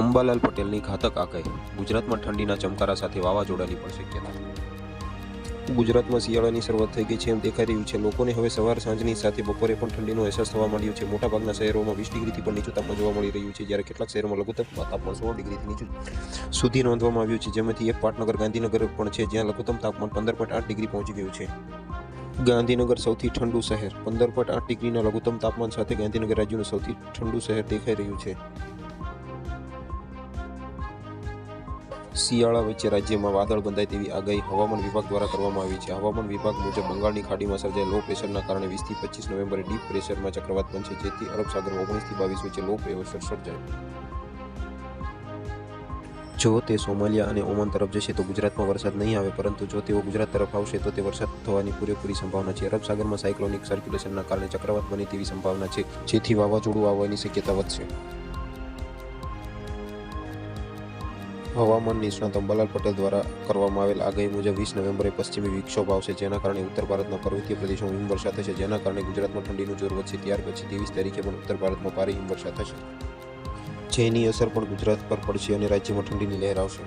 અંબાલાલ પટેલની ઘાતક આગાહી ગુજરાતમાં ઠંડીના ચમકારા સાથે વાવાઝોડાની પણ શક્યતા. ગુજરાતમાં શિયાળાની શરૂઆત થઈ ગઈ છે એમ દેખાઈ રહ્યું છે. લોકોને હવે સવાર સાંજની સાથે બપોરે પણ ઠંડીનો અહેસાસ થવા માંડ્યો છે. મોટાભાગના શહેરોમાં વીસ ડિગ્રીથી પણ નીચું તાપમાન જોવા મળી રહ્યું છે. જ્યારે કેટલાક શહેરોમાં લઘુત્તમ તાપમાન સોળ ડિગ્રીથી નીચું સુધી નોંધવામાં આવ્યું છે. જેમાંથી એક પાટનગર, ગાંધીનગર પણ છે, જ્યાં લઘુત્તમ તાપમાન પંદર પોઈન્ટ આઠ ડિગ્રી પહોંચી ગયું છે. ગાંધીનગર સૌથી ઠંડુ શહેર, પંદર પોઈન્ટ આઠ ડિગ્રીના લઘુત્તમ તાપમાન સાથે ગાંધીનગર રાજ્યનું સૌથી ઠંડુ શહેર દેખાઈ રહ્યું છે. શિયાળા વચ્ચે રાજ્યમાં વાદળ બંધાય તેવી આગાહી હવામાન વિભાગ દ્વારા કરવામાં આવી છે. હવામાન વિભાગ મુજબ બંગાળની ખાડીમાં સર્જાયેલ લો પ્રેશરના કારણે વીસથી પચીસ નવેમ્બરે ડીપ પ્રેશરમાં ચક્રવાત બનશે, જેથી અરબ સાગરમાં ઓગણીસથી બાવીસ વચ્ચે લો પ્રેશર સર્જાય. જો તે સોમાલિયા અને ઓમાન તરફ જશે તો ગુજરાતમાં વરસાદ નહીં આવે, પરંતુ જો તેઓ ગુજરાત તરફ આવશે તો તે વરસાદ થવાની પૂરેપૂરી સંભાવના છે. અરબ સાગરમાં સાયક્લોનિક સર્ક્યુલેશનના કારણે ચક્રવાત બને તેવી સંભાવના છે, જેથી વાવાઝોડું આવવાની શક્યતા વધશે. હવામાન નિષ્ણાત અંબાલાલ પટેલ દ્વારા કરવામાં આવેલ આગાહી મુજબ વીસ નવેમ્બરે પશ્ચિમી વિક્ષોભ આવશે, જેના કારણે ઉત્તર ભારતના પર્વતીય પ્રદેશોમાં હિમવર્ષા થશે, જેના કારણે ગુજરાતમાં ઠંડીનું જોર વધશે. ત્યાર પછી ત્રેવીસ તારીખે પણ ઉત્તર ભારતમાં ભારે હિમવર્ષા થશે. જેની અસર પણ ગુજરાત પર પડશે અને રાજ્યમાં ઠંડીની લહેર આવશે.